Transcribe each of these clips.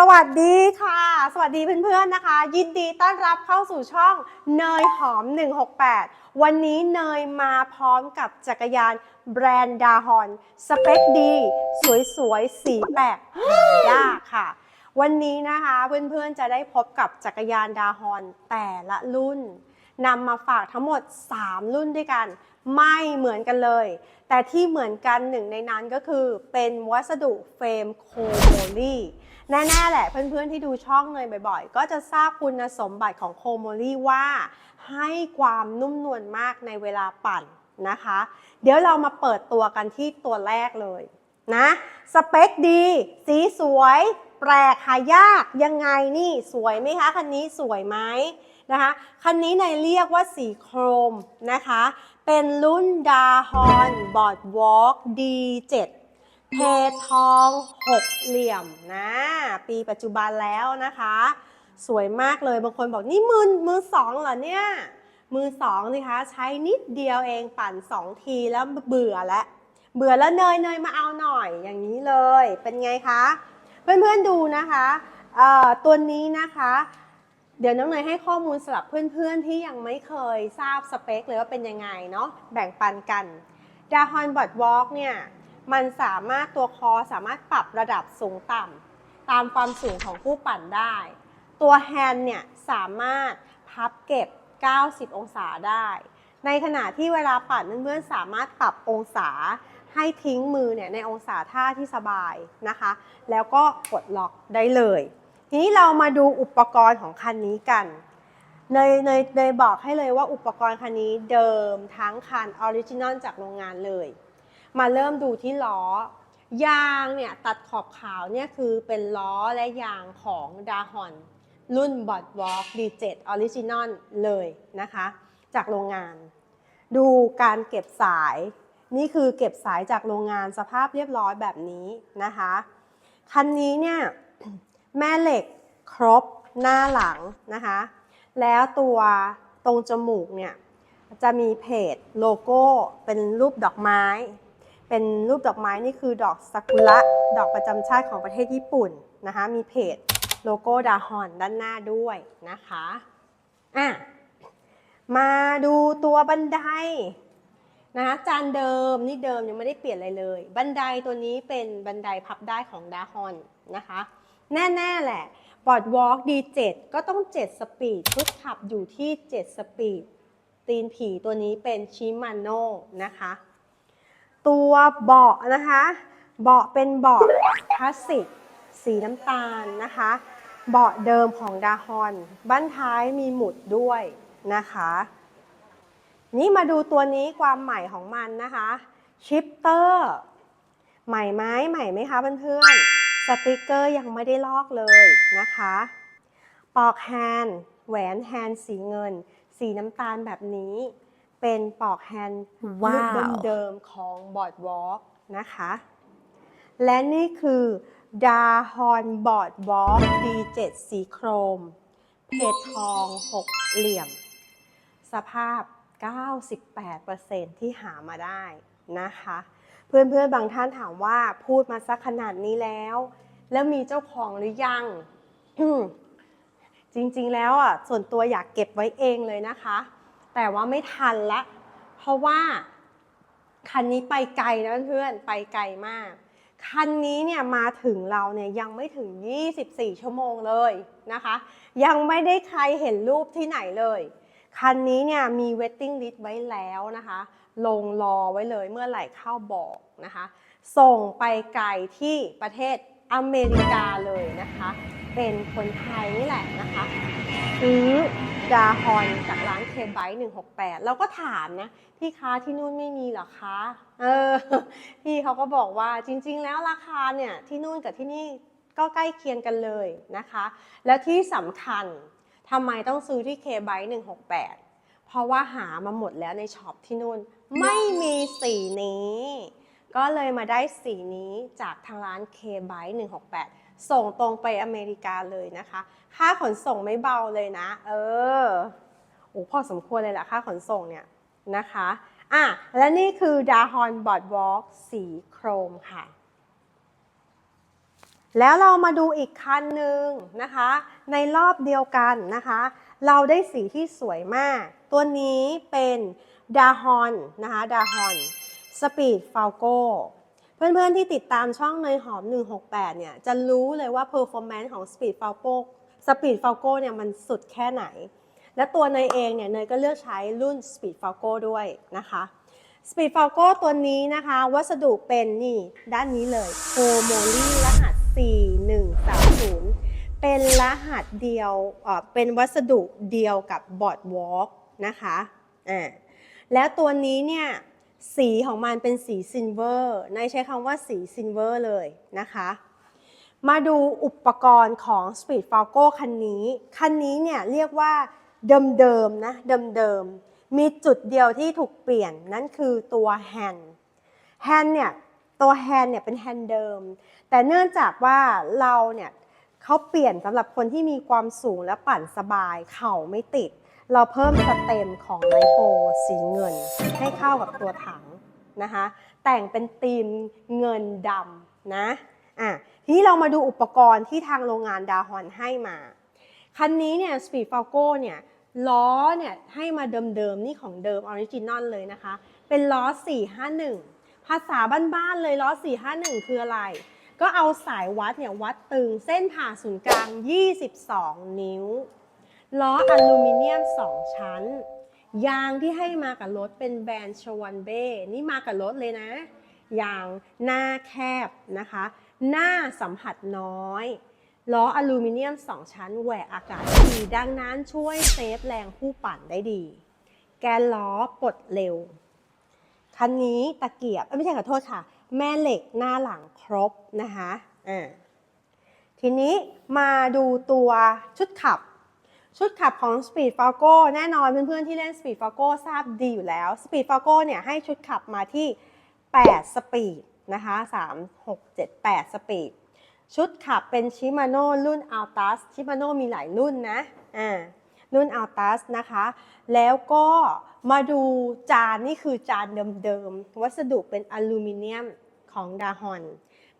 สวัสดีค่ะ สวัสดีเพื่อนๆนะคะ ยินดีต้อนรับเข้าสู่ช่องเนยหอม 168 วันนี้เนยมาพร้อมกับจักรยานแบรนด์ดาฮอน สเปคดี สวยๆ สีแปลกหายากค่ะ วันนี้นะคะเพื่อนๆจะได้พบกับจักรยานดาฮอนแต่ละรุ่นนำมาฝากทั้งหมด 3 รุ่นด้วยกัน ไม่เหมือนกันเลย แต่ที่เหมือนกันหนึ่งในนั้นก็คือเป็นวัสดุเฟรมโคโมลี แน่ๆแหละเพื่อนๆที่ดูช่องเนยบ่อยๆ ก็จะทราบคุณสมบัติของโคโมลี่ว่า ให้ความนุ่มนวลมากในเวลาปั่นนะคะ เดี๋ยวเรามาเปิดตัวกันที่ตัวแรกเลยนะสเปคดี สีสวย แปลกหายากยังไงนี่สวยไหมคะ คันนี้สวยไหมนะคะคันนี้ในเรียกว่าสีโครมนะคะ เป็นรุ่นดาฮอนบอร์ดวอล์ก D7 เพทองหกเหลี่ยมนะ ปีปัจจุบันแล้วนะคะ สวยมากเลยบางคนบอกนี่มือมือสองเหรอเนี่ย มือสองนี่คะใช้นิดเดียวเองปั่นสองทีแล้วเบื่อแล้วเบื่อแล้วเนยเนยมาเอาหน่อยอย่างนี้เลยเป็นไงคะเพื่อนๆดูนะคะตัวนี้นะคะ เดี๋ยวน้องเนยให้ข้อมูลสำหรับเพื่อนๆที่ยังไม่เคยทราบสเปคเลยว่าเป็นยังไงเนาะแบ่งปันกันดาฮอนบอดวอล์กเนี่ย มันสามารถตัวคอสามารถปรับระดับสูงต่ำตามความสูงของผู้ปั่นได้ ตัวแฮนด์เนี่ยสามารถพับเก็บ 90 องศาได้ ในขณะที่เวลาปั่นเพื่อนๆสามารถปรับองศาให้ทิ้งมือเนี่ยในองศาท่าที่สบายนะคะ แล้วก็กดล็อกได้เลย ทีนี้เรามาดูอุปกรณ์ของคันนี้กันเนยเนยเนยบอกให้เลยว่าอุปกรณ์คันนี้เดิมทั้งคันออริจินอลจากโรงงานเลย มาเริ่มดูที่ล้อยางเนี่ยตัดขอบขาวเนี่ยคือเป็นล้อและยางของดาฮอนรุ่นบอดวอล์ก D7 ออริจินอลเลยนะคะ จากโรงงาน ดูการเก็บสาย นี่คือเก็บสายจากโรงงานสภาพเรียบร้อยแบบนี้นะคะ คันนี้เนี่ยแม่เหล็กครบหน้าหลังนะคะ แล้วตัวตรงจมูกเนี่ยจะมีเพจโลโก้เป็นรูปดอกไม้ เป็นรูปดอกไม้นี่คือดอกซากุระดอกประจำชาติของประเทศญี่ปุ่นนะคะ มีเพจโลโก้ดาฮอนด้านหน้าด้วยนะคะอะมาดูตัวบันไดนะคะจานเดิมนี่เดิมยังไม่ได้เปลี่ยนอะไรเลย บันไดตัวนี้เป็นบันไดพับได้ของดาฮอนนะคะ แน่ๆแหละบอร์ดวอล์ก D7 ก็ต้อง 7 สปีดชุดขับอยู่ที่ 7 สปีดตีนผีตัวนี้เป็นชิมาโน่นะคะ ตัวเบาะนะคะ เบาะเป็นเบาะคลาสสิกสีน้ำตาลนะคะ เบาะเดิมของดาฮอน บ้านท้ายมีหมุดด้วยนะคะ นี่มาดูตัวนี้ความใหม่ของมันนะคะ ชิปเตอร์ ใหม่ไหมใหม่ไหมคะเพื่อนๆ สติกเกอร์ยังไม่ได้ลอกเลยนะคะปลอกแฮนด์แหวนแฮนด์สีเงิน สีน้ำตาลแบบนี้ เป็นปลอกแฮนด์ว้าวรุ่นเดิมๆของบอร์ดวอล์กนะคะ และนี่คือดาฮอนบอร์ดวอล์ก D7 สีโครม เพชรทอง6เหลี่ยม สภาพ 98%ที่หามาได้นะคะ เพื่อนๆ บางท่านถามว่าพูดมาสักขนาดนี้แล้ว แล้วมีเจ้าของหรือยัง จริงๆ แล้วอะส่วนตัวอยากเก็บไว้เองเลยนะคะ แต่ว่าไม่ทันละ เพราะว่าคันนี้ไปไกลนะเพื่อนไปไกลมาก คันนี้เนี่ยมาถึงเราเนี่ยยังไม่ถึง 24 ชั่วโมงเลยนะคะ ยังไม่ได้ใครเห็นรูปที่ไหนเลย คันนี้เนี่ยมี waiting list ไว้แล้วนะคะ ลงรอไว้เลยเมื่อไหร่เข้าบอกนะคะ ส่งไปไกลที่ประเทศอเมริกาเลยนะคะ เป็นคนไทยนี่แหละนะคะซื้อ ดาฮอนจากร้านเคไบต์168เราก็ถามนะ พี่คะที่นู่นไม่มีหรอคะ เออ พี่เขาก็บอกว่าจริง ๆ แล้วราคาเนี่ยที่นู่นกับที่นี่ก็ใกล้เคียงกันเลยนะคะ แล้วที่สำคัญทำไมต้องซื้อที่เคไบต์168เพราะว่าหามาหมดแล้วในช็อปที่นู่นไม่มีสีนี้ ก็เลยมาได้สีนี้จากทางร้าน k b y 168 ส่งตรงไปอเมริกาเลยนะคะ ค่าขนส่งไม่เบาเลยนะ เออโอ้พอสมควรเลยแหละค่าขนส่งเนี่ยนะคะอะและนี่คือดาฮอนบอร์ดวอล์กสีโครมค่ะ แล้วเรามาดูอีกคันหนึ่งนะคะ ในรอบเดียวกันนะคะ เราได้สีที่สวยมาก ตัวนี้เป็นดาฮอนนะคะดาฮอนสปีดฟา l โก เพื่อนๆ ที่ติดตามช่องเนยหอม 168 เนี่ย จะรู้เลยว่า performance ของ Speed f a l c o Speed f a l c o เนี่ยมันสุดแค่ไหน และตัวเนยเองเนี่ยเนยก็เลือกใช้รุ่น Speed f a l c o ด้วยนะคะ Speed f a l c o ตัวนี้นะคะ วัสดุเป็นนี่ด้านนี้เลยโฮโมลีรหัส 4130 เป็นรหัสเดียวเอ่อเป็นวัสดุเดียวกับบอร์ดวอล์กนะคะอ่าแล้วตัวนี้เนี่ย สีของมันเป็นสีซิลเวอร์นายใช้คำว่าสีซิลเวอร์เลยนะคะมาดูอุปกรณ์ของ Speed f a l c o คันนี้ คันนี้เนี่ยเรียกว่าเดิมๆนะเดิมๆ มีจุดเดียวที่ถูกเปลี่ยนนั่นคือตัวแฮนด์แฮนด์เนี่ยตัวแฮนด์เนี่ยเป็นแฮนด์เดิม แต่เนื่องจากว่าเราเนี่ยเขาเปลี่ยนสำหรับคนที่มีความสูงและปั่นสบาย เข่าไม่ติด เราเพิ่มสเต็มของไลโปสีเงิน ให้เข้ากับตัวถังนะคะ แต่งเป็นธีมเงินดำนะอะทีนี้เรามาดูอุปกรณ์ที่ทางโรงงานดาฮอนให้มา คันนี้เนี่ย Speed Falco เนี่ยล้อเนี่ยให้มาเดิมๆนี่ของเดิมออริจินอลเลยนะคะ เป็นล้อ 451 ภาษาบ้านๆเลยล้อ 451 คืออะไร ก็เอาสายวัดเนี่ยวัดตึงเส้นผ่าศูนย์กลาง 22 นิ้ว ล้ออลูมิเนียม 2 ชั้น ยางที่ให้มากับรถเป็นแบรนด์ชวันเบ้นี่มากับรถเลยนะ ยางหน้าแคบนะคะ หน้าสัมผัสน้อยล้ออลูมิเนียม 2 ชั้นแหวกอากาศดีดังนั้นช่วยเซฟแรงผู้ปั่นได้ดี แกนล้อปลดเร็ว คันนี้ตะเกียบไม่ใช่ขอโทษค่ะ แม่เหล็กหน้าหลังครบนะคะอ่าทีนี้มาดูตัวชุดขับ ชุดขับของ Speed f a l c o แน่นอนเพื่อนๆที่เล่น Speed f a l c o ทราบดีอยู่แล้ว Speed f a l c o เนี่ยให้ชุดขับมาที่ 8 สปีดนะคะ3 6 7 8 สปีด ชุดขับเป็นชิมาโน่รุ่น Altus ชิมาโน่มีหลายรุ่นนะอ่ารุ่น Altus นะคะ แล้วก็มาดูจานนี่คือจานเดิมๆ วัสดุเป็นอลูมิเนียมของดาฮอน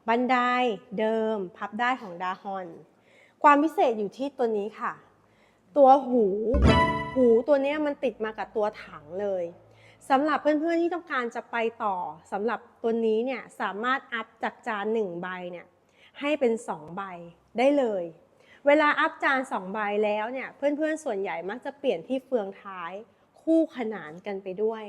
บันไดเดิมพับได้ของดาฮอน ความพิเศษอยู่ที่ตัวนี้ค่ะ ตัวหู หูตัวนี้มันติดมากับตัวถังเลยสำหรับเพื่อนๆที่ต้องการจะไปต่อสำหรับตัวนี้เนี่ยสามารถอัพจากจานหนึ่งใบเนี่ยให้เป็น 2 ใบได้เลย เวลาอัพจาน2ใบแล้วเนี่ยเพื่อนๆส่วนใหญ่มักจะเปลี่ยนที่เฟืองท้ายคู่ขนานกันไปด้วย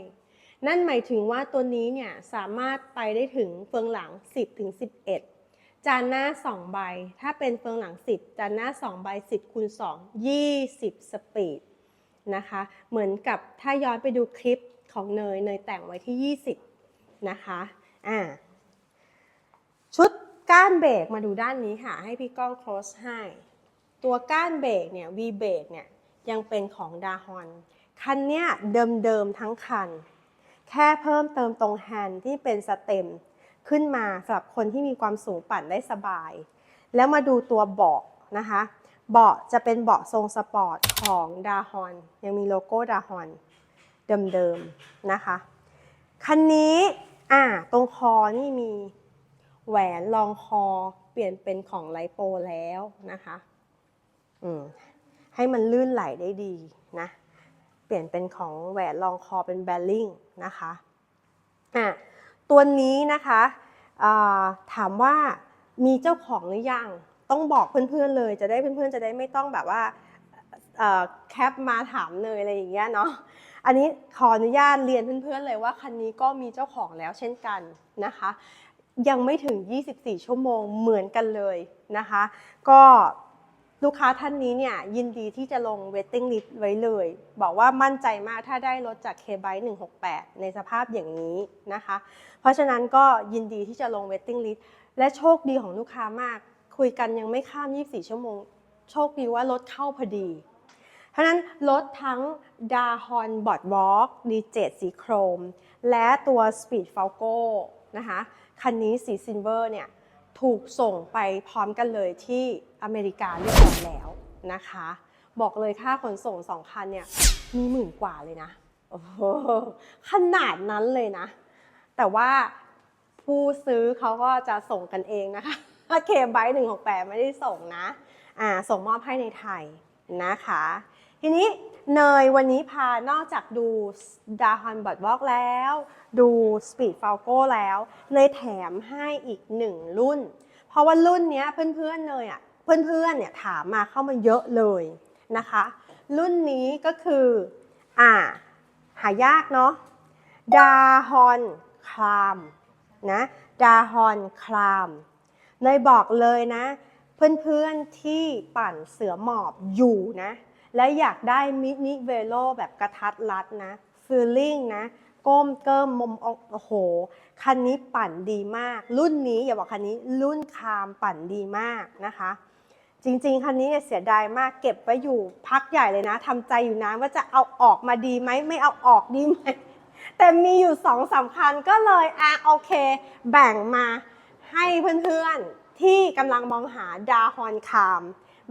นั่นหมายถึงว่าตัวนี้เนี่ยสามารถไปได้ถึงเฟืองหลัง 10ถึง11 จานหน้า 2 ใบ ถ้าเป็นเฟืองหลัง 10 จานหน้า 2 ใบ 10คูณ2 20 สปีดนะคะ เหมือนกับถ้าย้อนไปดูคลิปของเนย เนยแต่งไว้ที่ 20 นะคะอ่าชุดก้านเบรกมาดูด้านนี้ค่ะ ให้พี่ก้อง close ให้ ตัวก้านเบรกเนี่ย V เบรกเนี่ยยังเป็นของดาฮอน คันเนี้ยเดิมๆทั้งคัน แค่เพิ่มเติมตรงแฮนด์ที่เป็นสเต็ม ขึ้นมาสำหรับคนที่มีความสูงปั่นได้สบาย แล้วมาดูตัวเบาะนะคะ เบาะจะเป็นเบาะทรงสปอร์ตของดาฮอนยังมีโลโก้ดาฮอนเดิมๆนะคะ คันนี้อ่าตรงคอนี่มีแหวนรองคอเปลี่ยนเป็นของไลโปแล้วนะคะอืมให้มันลื่นไหลได้ดีนะเปลี่ยนเป็นของแหวนรองคอเป็นแบลลิงนะคะอะ ตัวนี้นะคะถามว่ามีเจ้าของหรือยังต้องบอกเพื่อนๆเลย จะได้เพื่อนๆจะได้ไม่ต้องแบบว่าแคปมาถามเลยอะไรอย่างเงี้ยเนาะอันนี้ขออนุญาตเรียนเพื่อนๆเลยว่าคันนี้ก็มีเจ้าของแล้วเช่นกันนะคะ ยังไม่ถึง 24 ชั่วโมงเหมือนกันเลยนะคะ ก็ ลูกค้าท่านนี้เนี่ยยินดีที่จะลง waiting list ไว้เลย บอกว่ามั่นใจมากถ้าได้รถจาก K-Byte 168 ในสภาพอย่างนี้นะคะ เพราะฉะนั้นก็ยินดีที่จะลง waiting list และโชคดีของลูกค้ามาก คุยกันยังไม่ข้าม 24 ชั่วโมง โชคดีว่ารถเข้าพอดีเพราะนั้นรถทั้ง d a h o n b o a r d w a l k D7 สีโครม และตัว Speed Falco นะคะคันนี้สีซิลเวอร์เนี่ย ถูกส่งไปพร้อมกันเลยที่อเมริกาเรียบร้อยแล้วนะคะ บอกเลยค่าขนส่งสองคันเนี่ยมีหมื่นกว่าเลยนะโอ้โหขนาดนั้นเลยนะ แต่ว่าผู้ซื้อเขาก็จะส่งกันเองนะคะเคไบต์หนึ่งหกแปดไม่ได้ส่งนะอ่าส่งมอบให้ในไทยนะคะ ทีนี้ เนยวันนี้พานอกจากดูดาฮอนบอดวอกแล้ว ดูสปีดฟ a ลโก้แล้วเนยแถมให้อีกหนึ่งรุ่น เพราะว่ารุ่นนี้เพื่อนๆเนยอะเพื่อนๆเนี่ยถามมาเข้ามาเยอะเลยนะคะ รุ่นนี้ก็คือ อ่า หายากเนาะดาฮอนคลามนะดาฮอนคลามเนยบอกเลยนะ เพื่อนๆที่ปั่นเสือหมอบอยู่นะ และอยากได้มินิเวโลแบบกระทัดรัดนะฟีลลิ่งนะ ก้มเกิมมุมอกโอ้โห คันนี้ปั่นดีมาก รุ่นนี้อย่าบอกคันนี้รุ่นคามปั่นดีมากนะคะ จริงๆ คันนี้เนี่ยเสียดายมากเก็บไว้อยู่พักใหญ่เลยนะทำใจอยู่นะว่าจะเอาออกมาดีไหมไม่เอาออกดีไหมแต่มีอยู่สองสามคัญก็เลยอะโอเค แบ่งมาให้เพื่อนๆที่กำลังมองหาดาฮอนคาม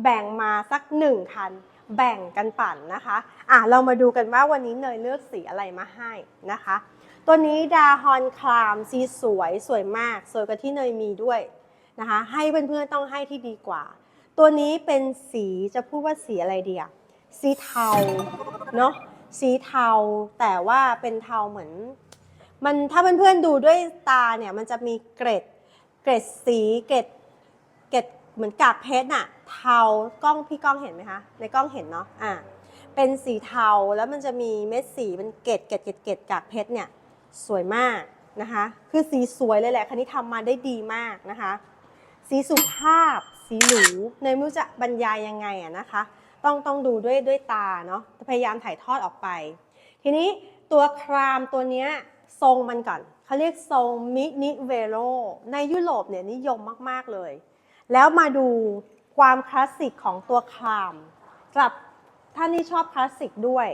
แบ่งมาสักหนึ่งคัน แบ่งกันปั่นนะคะอะเรามาดูกันว่าวันนี้เนยเลือกสีอะไรมาให้นะคะ ตัวนี้ดาฮอนคลามสีสวยสวยมาก สวยกว่าที่เนยมีด้วยนะคะ ให้เพื่อนๆต้องให้ที่ดีกว่า ตัวนี้เป็นสีจะพูดว่าสีอะไรเดีอะสีเทาเนาะสีเทาแต่ว่าเป็นเทาเหมือน มันถ้าเพื่อนๆดูด้วยตาเนี่ยมันจะมีเกร็ดเกร็ดสีเกร็ดเกร็ด เหมือนกากเพชรน่ะเทากล้องพี่กล้องเห็นไหมคะ ในกล้องเห็นเนาะอ่าเป็นสีเทาแล้วมันจะมีเม็ดสีเป็นเกล็ดเกล็ดเกล็ดเกล็ดกากเพชรเนี่ยสวยมากนะคะ คือสีสวยเลยแหละคันนี้ทำมาได้ดีมากนะคะ สีสุภาพ สีหรูเนไม่รู้จะบรรยายยังไงอะนะคะ ต้องต้องดูด้วยด้วยตาเนาะพยายามถ่ายทอดออกไป ทีนี้ตัวครามตัวเนี้ยทรงมันก่อนเขาเรียกทรงมินิเวโรในยุโรปเนี่ยนิยมมาก ๆ เลย แล้วมาดูความคลาสสิกของตัวครามกับท่านที่ชอบคลาสสิกด้วย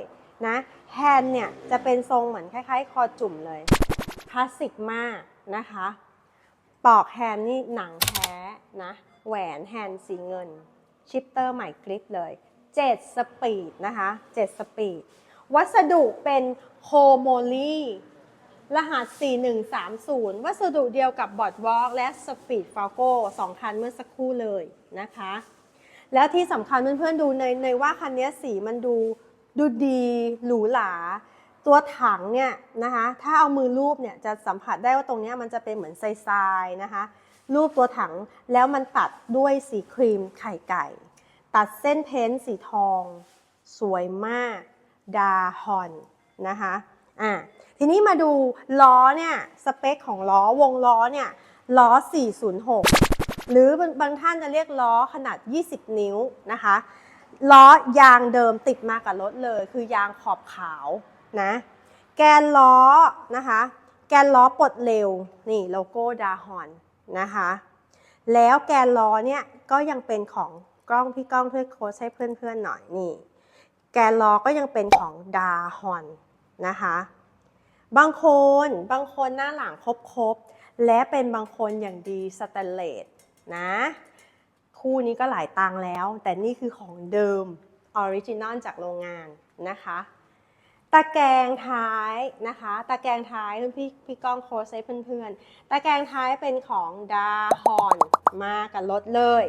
นะแฮนด์เนี่ยจะเป็นทรงเหมือนคล้ายๆ คอจุ่มเลยคลาสสิกมากนะคะปอกแฮนด์นี่หนังแท้นะแหวนแฮนด์สีเงิน ชิปเตอร์ใหม่กริปเลย7สปีดนะคะ7สปีดวัสดุเป็นโคโมลี รหัส 4130 วัสดุเดียวกับบอดวอล์กและสปีดฟ a ลโก้สองคันเมื่อสักครู่เลยนะคะ แล้วที่สำคัญเพื่อนๆดูในในว่าคันนี้สีมันดูดูดีหรูหรา ตัวถังเนี่ยนะคะ ถ้าเอามือรูปเนี่ยจะสัมผัสได้ว่าตรงนี้มันจะเป็นเหมือนทรายๆนะคะ รูปตัวถังแล้วมันตัดด้วยสีครีมไข่ไก่ ตัดเส้นเพ้นสีทอง สวยมาก ดาฮอนนะคะ อะ ทีนี้มาดูล้อเนี่ยสเปคของล้อวงล้อเนี่ยล้อ 406 หรือบางบางท่านจะเรียกล้อขนาด 20 นิ้วนะคะล้อยางเดิมติดมากับรถเลย คือยางขอบขาวนะแกนล้อนะคะ แกนล้อปลดเร็วนี่โลโก้ดาฮอนนะคะ แล้วแกนล้อเนี่ยก็ยังเป็นของกล้องพี่ก้องช่วยโค้ชให้เพื่อนๆหน่อยนี่ แกนล้อก็ยังเป็นของดาฮอนนะคะ บางคนบางคนหน้าหลังครบๆและเป็นบางคนอย่างดีสแตนเลสนะ คู่นี้ก็หลายตังแล้ว แต่นี่คือของเดิมออริจินอลจากโรงงานนะคะ ตะแกรงท้ายนะคะ ตะแกรงท้ายพี่พี่ก้องโค้ชให้เพื่อนๆ ตะแกรงท้ายเป็นของดาฮอนมากับรถเลย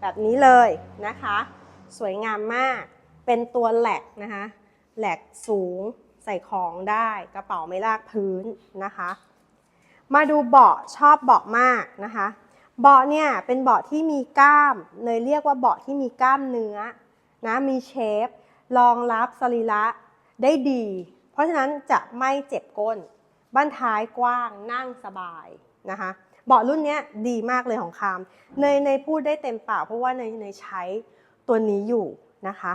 แบบนี้เลยนะคะ สวยงามมาก เป็นตัวแหลกนะคะ แหลกสูง ใส่ของได้กระเป๋าไม่ลากพื้นนะคะ มาดูเบาะชอบเบาะมากนะคะ เบาะเนี่ยเป็นเบาะที่มีกล้ามเลยเรียกว่าเบาะที่มีกล้ามเนื้อนะมีเชฟรองรับสรีระได้ดี เพราะฉะนั้นจะไม่เจ็บก้น บ้านท้ายกว้างนั่งสบายนะคะ เบาะรุ่นนี้ดีมากเลยของคามเนยเนยพูดได้เต็มปากเพราะว่าเนยเนยใช้ตัวนี้อยู่นะคะ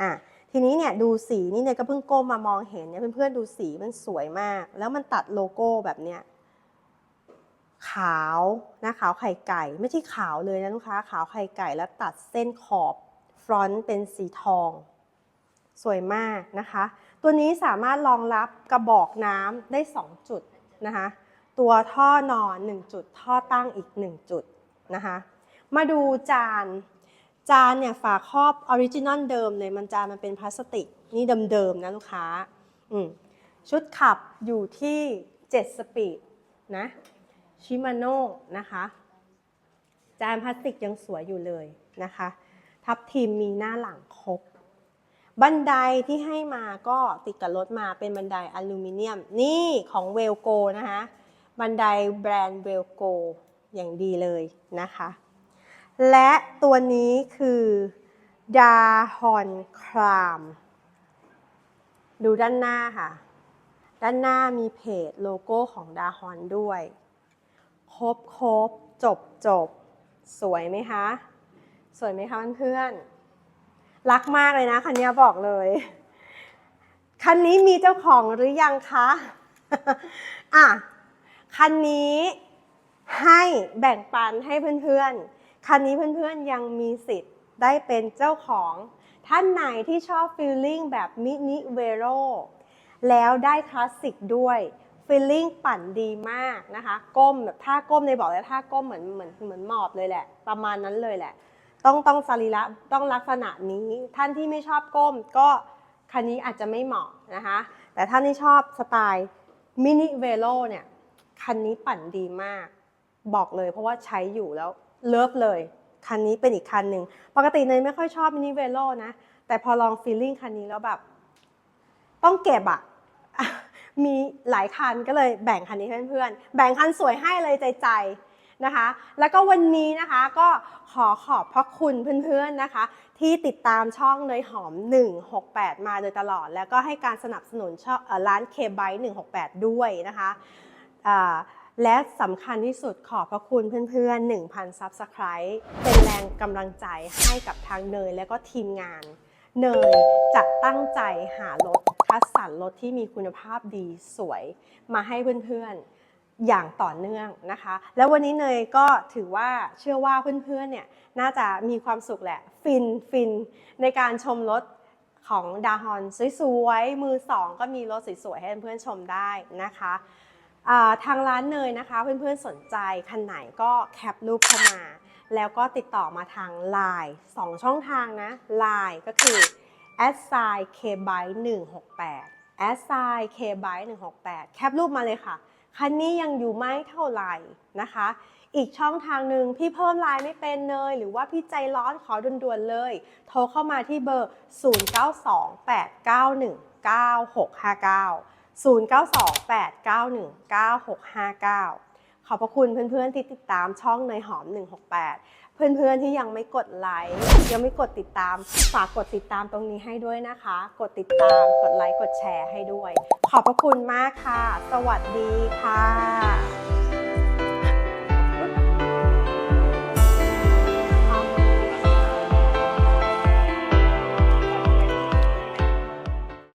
อะ ทีนี้เนี่ยดูสีนี่เนี่ยก็เพิ่งก้มมามองเห็นเนี่ยเพื่อนๆดูสีมันสวยมาก แล้วมันตัดโลโก้แบบเนี้ยขาวนะขาวไข่ไก่ ไม่ใช่ขาวเลยนะลูกค้าขาวไข่ไก่แล้วตัดเส้นขอบฟรอนต์เป็นสีทอง สวยมากนะคะ ตัวนี้สามารถรองรับกระบอกน้ำได้ 2 จุดนะคะตัวท่อนอน 1 จุด ท่อตั้งอีก 1 จุดนะคะมาดูจาน จานเนี่ยฝาครอบออริจินอลเดิมเลยมันจานมันเป็นพลาสติกนี่เดิมๆนะลูกค้าชุดขับอยู่ที่ 7 สปีดนะชิมาโน่นะคะจานพลาสติกยังสวยอยู่เลยนะคะ ทับทีมมีหน้าหลังครบ บันไดที่ให้มาก็ติดกับรถมาเป็นบันไดอลูมิเนียม นี่ของเวลโกนะคะ บันไดแบรนด์เวลโกอย่างดีเลยนะคะ และตัวนี้คือดาฮอนคราม ดูด้านหน้าค่ะ ด้านหน้ามีเพจโลโก้ของดาฮอนด้วย ครบครบจบจบสวยไหมคะ สวยไหมคะเพื่อนๆรักมากเลยนะคันนี้บอกเลย คันนี้มีเจ้าของหรือยังคะอะคันนี้ให้แบ่งปันให้เพื่อนๆ คันนี้เพื่อนๆยังมีสิทธิ์ได้เป็นเจ้าของ ท่านไหนที่ชอบฟีลลิ่งแบบมินิเวโรแล้วได้คลาสสิกด้วยฟีลลิ่งปั่นดีมากนะคะ ก้มแบบท่าก้มในบอกเลยท่าก้มเหมือนเหมือนเหมือนหมอบเลยแหละ ประมาณนั้นเลยแหละ ต้องต้องสรีระต้องลักษณะนี้ ท่านที่ไม่ชอบก้มก็คันนี้อาจจะไม่เหมาะนะคะ แต่ท่านที่ชอบสไตล์มินิเวโรเนี่ย คันนี้ปั่นดีมาก บอกเลยเพราะว่าใช้อยู่แล้ว เลิฟเลย คันนี้เป็นอีกคันหนึ่ง ปกติเนยไม่ค่อยชอบมินิเวโรนะ แต่พอลองฟีลลิ่งคันนี้แล้วแบบ ต้องเก็บอะมีหลายคันก็เลยแบ่งคันนี้ให้เพื่อนๆ แบ่งคันสวยให้เลยใจใจๆนะคะ แล้วก็วันนี้นะคะก็ขอขอบพระคุณเพื่อนๆนะคะ ที่ติดตามช่องเนยหอม 168 มาโดยตลอด แล้วก็ให้การสนับสนุนช่องร้านเคบไบ168 ด้วยนะคะ และสำคัญที่สุดขอบพระคุณเพื่อนๆ 1,000 Subscribe เป็นแรงกำลังใจให้กับทางเนยและก็ทีมงาน เนยจะตั้งใจหารถคัดสรรรถที่มีคุณภาพดีสวย มาให้เพื่อนๆ อย่างต่อเนื่องนะคะ แล้ววันนี้เนยก็ถือว่าเชื่อว่าเพื่อนๆ เนี่ยน่าจะมีความสุขแหละ ฟินฟินในการชมรถของดาฮอนสวยๆ มือสองก็มีรถสวยๆ ให้เพื่อนๆ ชมได้นะคะ ทางร้านเนยนะคะ เพื่อนๆสนใจคันไหนก็แคปรูปเข้ามา แล้วก็ติดต่อมาทาง Line 2 ช่องทางนะ Line ก็คือ a s i k b y 168 a s i k b y 168 แคปรูปมาเลยค่ะ คันนี้ยังอยู่ไม่เท่าไหร่นะคะ อีกช่องทางหนึ่งพี่เพิ่มไลน์ไม่เป็นเนยหรือว่าพี่ใจร้อนขอด่วนๆเลย โทรเข้ามาที่เบอร์ 0928919659 0928919659 ขอบพระคุณเพื่อนๆที่ติดตามช่องเนยหอม 168 เพื่อนๆที่ยังไม่กดไลค์ยังไม่กดติดตาม ฝากกดติดตามตรงนี้ให้ด้วยนะคะ กดติดตามกดไลค์กดแชร์ให้ด้วย ขอบพระคุณมากค่ะ สวัสดีค่ะ